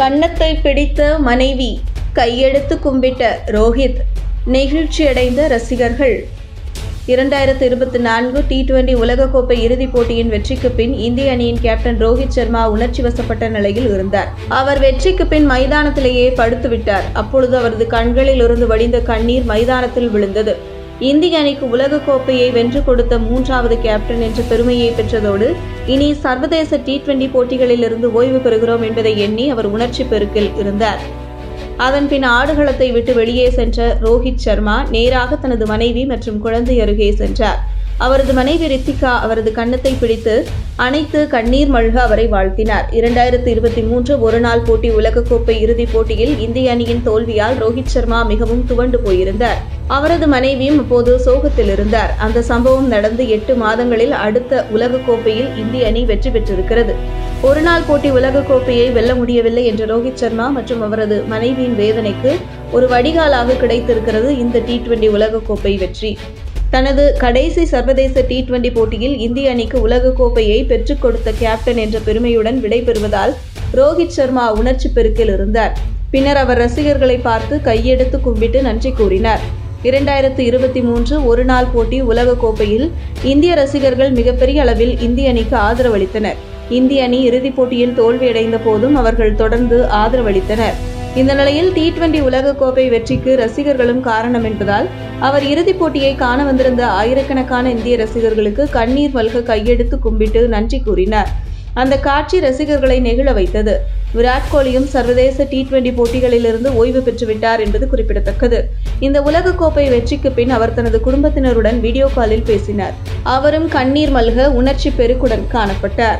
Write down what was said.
கன்னத்தை பிடித்த மனைவி கையெடுத்து கும்பிட்ட ரோஹித் நெகிழ்ச்சியடைந்த ரசிகர்கள். இரண்டாயிரத்து இருபத்தி நான்கு டி டுவெண்டி உலகக்கோப்பை இறுதிப் போட்டியின் வெற்றிக்கு பின் இந்திய அணியின் கேப்டன் ரோஹித் சர்மா உணர்ச்சி வசப்பட்ட நிலையில் இருந்தார். அவர் வெற்றிக்கு பின் மைதானத்திலேயே படுத்துவிட்டார். அப்பொழுது அவரது கண்களில் இருந்து வடிந்த கண்ணீர் மைதானத்தில் விழுந்தது. இந்திய அணிக்கு உலகக்கோப்பையை வென்று கொடுத்த மூன்றாவது கேப்டன் என்ற பெருமையை பெற்றதோடு இனி சர்வதேச டி டுவெண்டி போட்டிகளிலிருந்து ஓய்வு பெறுகிறோம் என்பதை எண்ணி அவர் உணர்ச்சி பெருக்கில் இருந்தார். அதன் பின் ஆடுகளத்தை விட்டு வெளியே சென்ற ரோஹித் சர்மா நேராக தனது மனைவி மற்றும் குழந்தை அருகே சென்றார். அவரது மனைவி ரித்திகா அவரது கன்னத்தை பிடித்து அனைத்து கண்ணீர் மல்க அவரை வாழ்த்தினார். இரண்டாயிரத்து இருபத்தி மூன்று ஒருநாள் போட்டி உலகக்கோப்பை இறுதிப் போட்டியில் இந்திய அணியின் தோல்வியால் ரோஹித் சர்மா மிகவும் துவண்டு போயிருந்தார். அவரது மனைவியும் அப்போது சோகத்தில் இருந்தார் அந்த சம்பவம் நடந்து எட்டு மாதங்களில் அடுத்த உலகக்கோப்பையில் இந்திய அணி வெற்றி பெற்றிருக்கிறது. ஒருநாள் போட்டி உலகக்கோப்பையை வெல்ல முடியவில்லை என்ற ரோஹித் சர்மா மற்றும் அவரது மனைவியின் வேதனைக்கு ஒரு வடிகாலாக கிடைத்திருக்கிறது இந்த டி டுவெண்டி உலகக்கோப்பை வெற்றி. தனது கடைசி சர்வதேச டி டுவெண்டி போட்டியில் இந்திய அணிக்கு உலகக்கோப்பையை பெற்றுக் கொடுத்த கேப்டன் என்ற பெருமையுடன் விடைபெறுவதால் ரோஹித் சர்மா உணர்ச்சி பெருக்கில் இருந்தார். பின்னர் அவர் ரசிகர்களை பார்த்து கையெடுத்து கும்பிட்டு நன்றி கூறினார். இரண்டாயிரத்து இருபத்தி மூன்று ஒருநாள் போட்டி உலகக்கோப்பையில் இந்திய ரசிகர்கள் மிகப்பெரிய அளவில் இந்திய அணிக்கு ஆதரவளித்தனர். இந்திய அணி இறுதிப் போட்டியில் தோல்வியடைந்த போதும் அவர்கள் தொடர்ந்து ஆதரவளித்தனர். இந்த நிலையில் டி டுவெண்டி உலகக்கோப்பை வெற்றிக்கு ரசிகர்களும் காரணம் என்பதால் அவர் இறுதிப் போட்டியை காண வந்திருந்த ஆயிரக்கணக்கான இந்திய ரசிகர்களுக்கு கண்ணீர் மல்க கையெடுத்து கும்பிட்டு நன்றி கூறினார். அந்த காட்சி ரசிகர்களை நெகிழ வைத்தது. விராட் கோலியும் சர்வதேச டி டுவெண்டி போட்டிகளிலிருந்து ஓய்வு பெற்றுவிட்டார் என்பது குறிப்பிடத்தக்கது. இந்த உலகக்கோப்பை வெற்றிக்கு பின் அவர் தனது குடும்பத்தினருடன் வீடியோ காலில் பேசினார். அவரும் கண்ணீர் மல்க உணர்ச்சி பெருக்குடன் காணப்பட்டார்.